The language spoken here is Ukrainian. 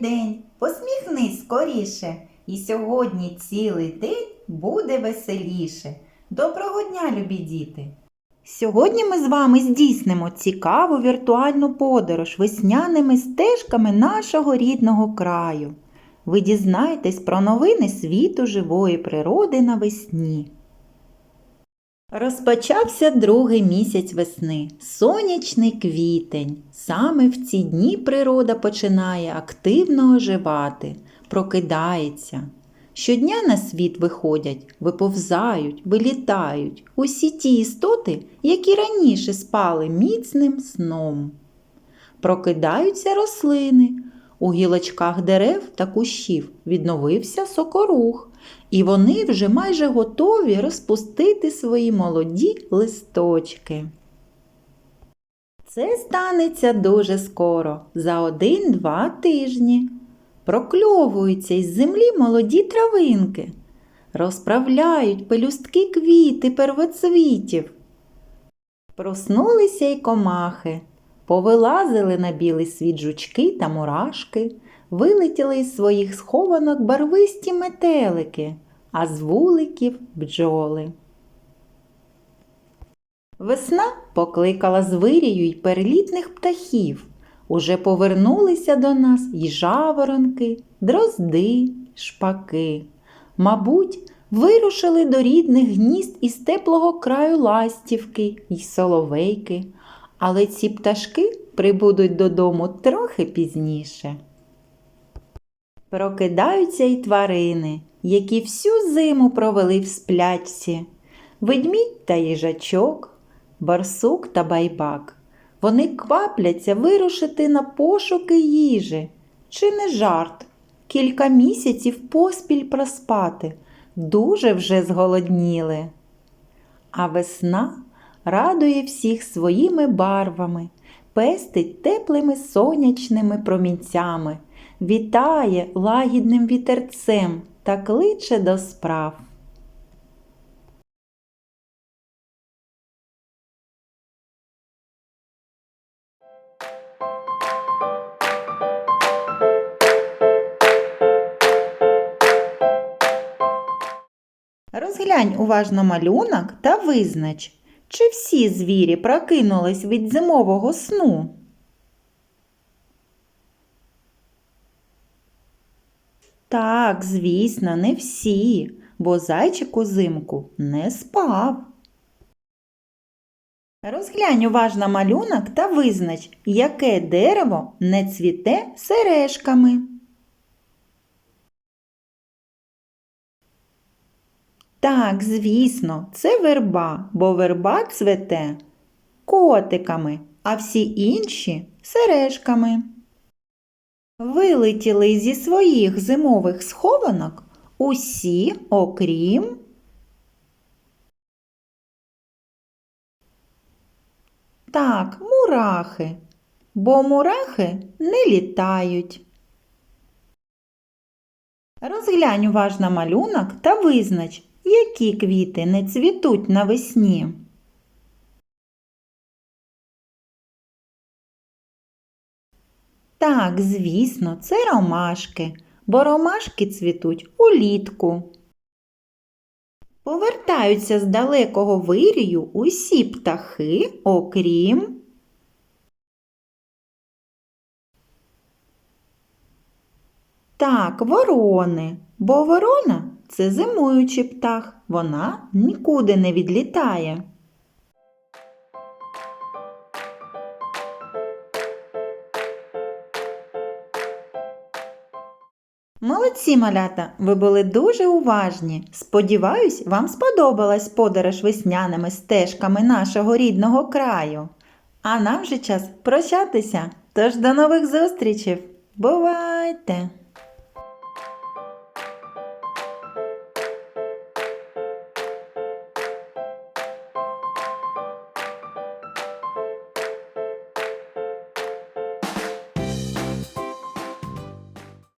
День. Посміхнись скоріше. І сьогодні цілий день буде веселіше. Доброго дня, любі діти! Сьогодні ми з вами здійснимо цікаву віртуальну подорож весняними стежками нашого рідного краю. Ви дізнаєтесь про новини світу живої природи навесні. Розпочався другий місяць весни, сонячний квітень. Саме в ці дні природа починає активно оживати, прокидається. Щодня на світ виходять, виповзають, вилітають усі ті істоти, які раніше спали міцним сном. Прокидаються рослини. У гілочках дерев та кущів відновився сокорух, і вони вже майже готові розпустити свої молоді листочки. Це станеться дуже скоро, за один-два тижні. Прокльовуються із землі молоді травинки, розправляють пелюстки квіти первоцвітів. Проснулися й комахи, повилазили на білий світ жучки та мурашки, вилетіли із своїх схованок барвисті метелики, а з вуликів бджоли. Весна покликала звирію й перелітних птахів. Уже повернулися до нас й жаворонки, дрозди, шпаки. Мабуть, вирушили до рідних гнізд із теплого краю ластівки й соловейки, але ці пташки прибудуть додому трохи пізніше. Прокидаються й тварини, які всю зиму провели в сплячці, ведмідь та їжачок, барсук та байбак. Вони квапляться вирушити на пошуки їжі. Чи не жарт? Кілька місяців поспіль проспати, дуже вже зголодніли. А весна радує всіх своїми барвами, пестить теплими сонячними промінцями, вітає лагідним вітерцем та кличе до справ. Розглянь уважно малюнок та визнач, чи всі звірі прокинулись від зимового сну. Так, звісно, не всі, бо зайчик узимку не спав. Розглянь уважно малюнок та визнач, яке дерево не цвіте сережками. Так, звісно, це верба, бо верба цвете котиками, а всі інші сережками. Вилетіли зі своїх зимових схованок усі, окрім так, мурахи, бо мурахи не літають. Розглянь уважно малюнок та визнач, які квіти не цвітуть навесні. Так, звісно, це ромашки, бо ромашки цвітуть улітку. Повертаються з далекого вирію усі птахи, окрім Так, ворони, бо ворона це зимуючий птах, вона нікуди не відлітає. Молодці, малята, ви були дуже уважні. Сподіваюсь, вам сподобалась подорож весняними стежками нашого рідного краю. А нам же час прощатися. Тож до нових зустрічей! Бувайте!